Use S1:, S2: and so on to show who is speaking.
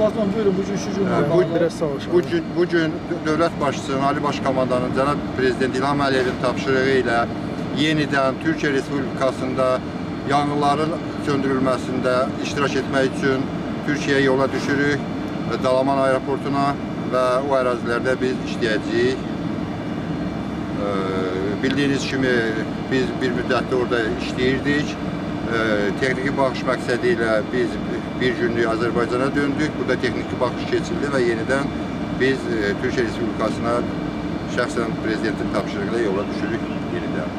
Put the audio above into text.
S1: Başkan buyurun bu şu cümle.
S2: Ha, bu-
S3: Biraz ol.
S2: Bu gün, bu gün Dövlət Başçısının, Ali Başkomandanın cənab Prezident İlham Əliyevin tapşırığı ilə yenidən Türkiyə Respublikasında yanğınların söndürülməsində iştirak etmək üçün Türkiyəyə yola düşürük. Dalaman aeroportuna və o ərazilərdə biz işləyəcəyik. Bildiyiniz kimi biz bir müddətdə orada işləyirdik. Texniki baxış məqsədi ilə biz bir günlük Azərbaycana döndük. Burada texniki baxış keçildi və yenidən biz e, Türkiyə Respublikasına şəxsən prezidentin tapşırığı ilə yola düşürük yenidən.